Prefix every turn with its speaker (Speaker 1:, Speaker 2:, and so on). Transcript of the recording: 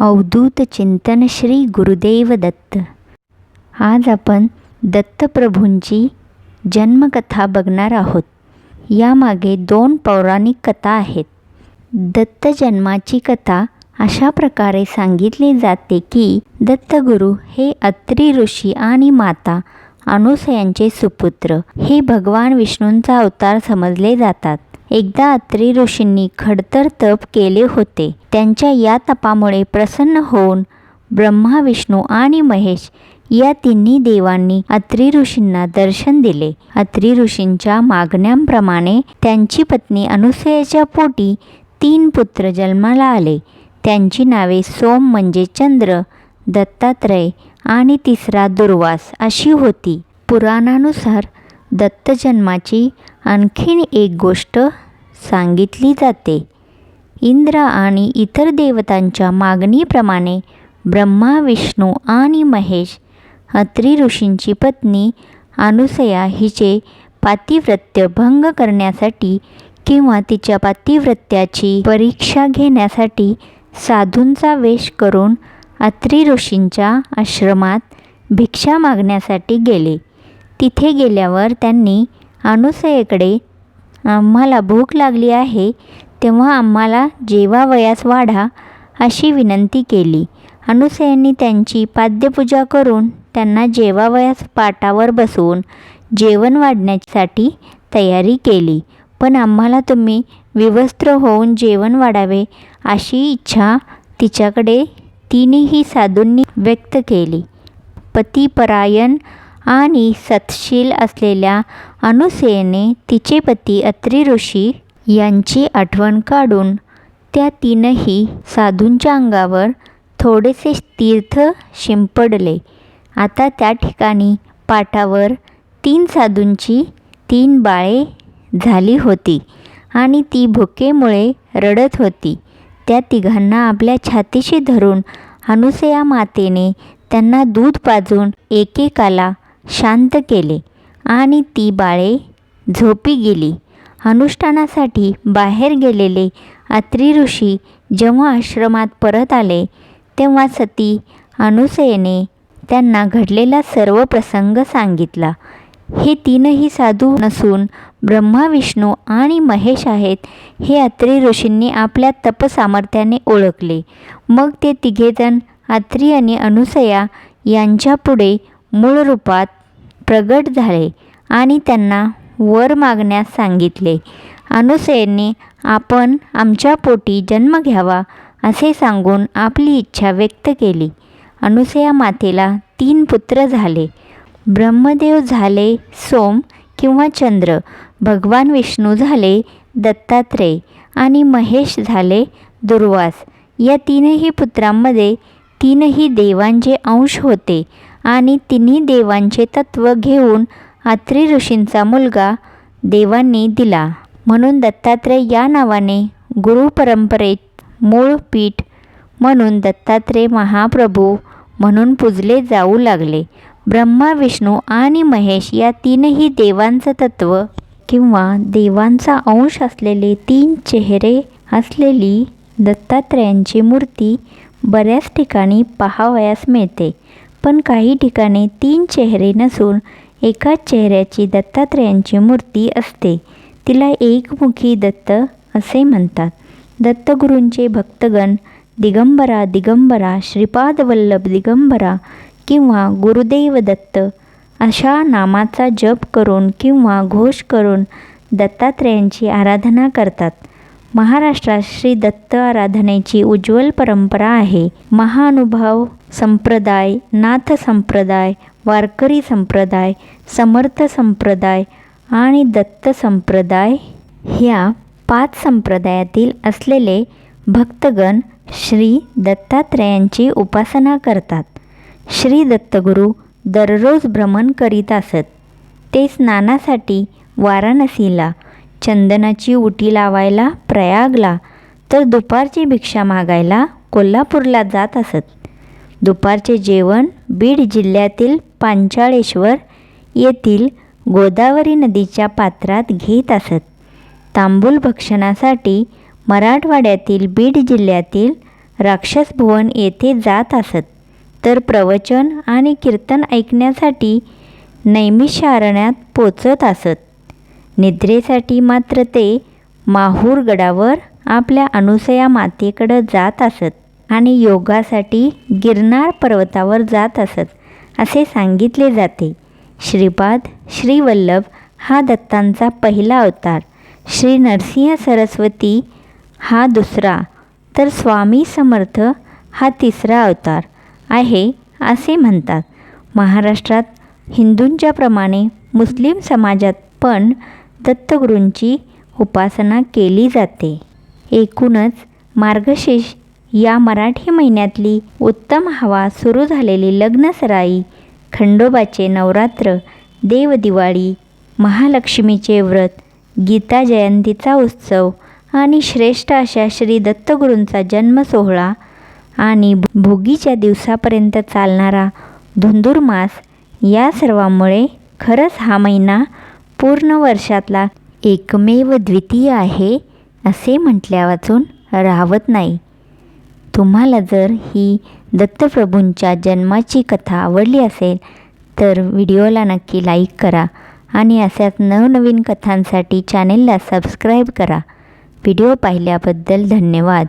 Speaker 1: अवधूत चिंतन श्री गुरुदेव दत्त. आज आपण दत्तप्रभूंची जन्मकथा बघणार आहोत. यामागे दोन पौराणिक कथा आहेत. दत्त जन्माची कथा अशा प्रकारे सांगितली जाते की दत्तगुरू हे अत्री ऋषी आणि माता अनुसयांचे सुपुत्र. हे भगवान विष्णूंचा अवतार समजले जातात. एकदा अत्री ऋषींनी खडतर तप केले होते. त्यांच्या या तपामुळे प्रसन्न होऊन ब्रह्मा विष्णू आणि महेश या तिन्ही देवांनी अत्री ऋषींना दर्शन दिले. अत्री ऋषींच्या मागण्यांप्रमाणे त्यांची पत्नी अनुसयाच्या पोटी तीन पुत्र जन्माला आले. त्यांची नावे सोम म्हणजे चंद्र दत्तात्रय आणि तिसरा दुर्वास अशी होती. पुराणानुसार दत्तजन्माची आणखीन एक गोष्ट सांगितली जाते. इंद्र आणि इतर देवतांच्या मागणीप्रमाणे ब्रह्मा विष्णू आणि महेश अत्री ऋषींची पत्नी अनुसया हिचे पातिव्रत्य भंग करण्यासाठी किंवा तिच्या पातिव्रत्याची परीक्षा घेण्यासाठी साधूंचा वेश करून अत्री ऋषींच्या आश्रमात भिक्षा मागण्यासाठी गेले. तिथे गेल्यावर त्यांनी अनुसयेकडे आम्हाला भूक लागली आहे तेव्हा आम्हाला जेवावयास वाढा अशी विनंती केली. अनुसयांनी त्यांची पाद्यपूजा करून त्यांना जेवावयास पाटावर बसवून जेवण वाढण्यासाठी तयारी केली. पण आम्हाला तुम्ही विवस्त्र होऊन जेवण वाढावे अशी इच्छा तिच्याकडे तिनेही साधूंनी व्यक्त केली. पतिपरायण आणि सतशील असलेल्या अनुसेयेने तिचे पती अत्री ऋषी यांची आठवण काढून त्या तीनही साधूंच्या अंगावर थोडेसे तीर्थ शिंपडले. आता त्या ठिकाणी पाठावर तीन साधूंची तीन बाळे झाली होती आणि ती भुकेमुळे रडत होती. त्या तिघांना आपल्या छातीशी धरून अनुसया मातेने त्यांना दूध पाजून एकेकाला शांत केले आणि ती बाळे झोपी गेली. अनुष्ठानासाठी बाहेर गेलेले अत्री ऋषी जेव्हा आश्रमात परत आले तेव्हा सती अनुसयेने त्यांना घडलेला सर्व प्रसंग सांगितला. हे तीनही साधू नसून ब्रह्मा विष्णू आणि महेश आहेत हे अत्री ऋषींनी आपल्या तपसामर्थ्याने ओळखले. मग ते तिघेजण अत्री आणि अनुसया यांच्यापुढे मूळ रूपात प्रगट झाले आणि त्यांना वर मागण्यास सांगितले. अनुसयेने आपण आमच्या पोटी जन्म घ्यावा असे सांगून आपली इच्छा व्यक्त केली अनुसया मातेला तीन पुत्र झाले. ब्रह्मदेव झाले सोम किंवा चंद्र भगवान विष्णू झाले दत्तात्रय आणि महेश झाले दुर्वास. या तीनही पुत्रांमध्ये तीनही देवांचे अंश होते. आणि तिन्ही देवांचे तत्त्व घेऊन अत्री ऋषींचा मुलगा देवांनी दिला. म्हणून दत्तात्रय या नावाने गुरुपरंपरेत मूळ पीठ म्हणून दत्तात्रय महाप्रभू म्हणून पूजले जाऊ लागले. ब्रह्मा विष्णू आणि महेश या तीनही देवांचं तत्त्व किंवा देवांचा अंश असलेले तीन चेहरे असलेली दत्तात्रयांची मूर्ती बऱ्याच ठिकाणी पाहावयास मिळते. पण काही ठिकाणी तीन चेहरे नसून एकाच चेहऱ्याची दत्तात्रयांची मूर्ती असते. तिला एकमुखी दत्त असे म्हणतात. दत्तगुरूंचे भक्तगण दिगंबरा दिगंबरा श्रीपादवल्लभ दिगंबरा किंवा गुरुदेव दत्त अशा नामाचा जप करून किंवा घोष करून दत्तात्रयांची आराधना करतात. महाराष्ट्रात श्री दत्त आराधनेची उज्ज्वल परंपरा आहे. महानुभाव संप्रदाय नाथ संप्रदाय वारकरी संप्रदाय समर्थ संप्रदाय आणि दत्त संप्रदाय ह्या पाच संप्रदायातील असलेले भक्तगण श्री दत्तात्रयांची उपासना करतात. श्री दत्तगुरू दररोज भ्रमण करीत असत. ते स्नानासाठी वाराणसीला चंदनाची उटी लावायला प्रयागला तर दुपारची भिक्षा मागायला कोल्हापूरला जात असत. दुपारचे जेवण बीड जिल्ह्यातील पांचाळेश्वर येथील गोदावरी नदीच्या पात्रात घेत असत. तांबूल भक्षणासाठी मराठवाड्यातील बीड जिल्ह्यातील राक्षस भुवन येथे जात असत. तर प्रवचन आणि कीर्तन ऐकण्यासाठी नैमिषारण्यात पोचत असत. निद्रेसाठी मात्र ते माहूर गडावर आपल्या अनुसया मातेकडं जात असत आणि योगासाठी गिरनार पर्वतावर जात असत असे सांगितले जाते. श्रीपाद श्रीवल्लभ हा दत्तांचा पहिला अवतार. श्री नरसिंह सरस्वती हा दुसरा तर स्वामी समर्थ हा तिसरा अवतार आहे असे म्हणतात. महाराष्ट्रात हिंदूंच्याप्रमाणे मुस्लिम समाजात पण दत्तगुरूंची उपासना केली जाते. एकूणच मार्गशीर्ष या मराठी महिन्यातली उत्तम हवा सुरू झालेली लग्नसराई खंडोबाचे नवरात्र देवदिवाळी महालक्ष्मीचे व्रत गीता जयंतीचा उत्सव आणि श्रेष्ठ अशा श्री दत्तगुरूंचा जन्मसोहळा आणि भोगीच्या दिवसापर्यंत चालणारा धुंदुरमास या सर्वांमुळे खरंच हा महिना पूर्ण वर्षातला एकमेव द्वितीय आहे असे म्हटल्या वाचून राहवत नाही. तुम्हाला जर ही दत्तप्रभूंच्या जन्माची कथा आवडली असेल तर व्हिडिओला नक्की लाईक करा आणि अशाच नवनवीन कथांसाठी चॅनेलला सबस्क्राईब करा. व्हिडिओ पाहिल्याबद्दल धन्यवाद.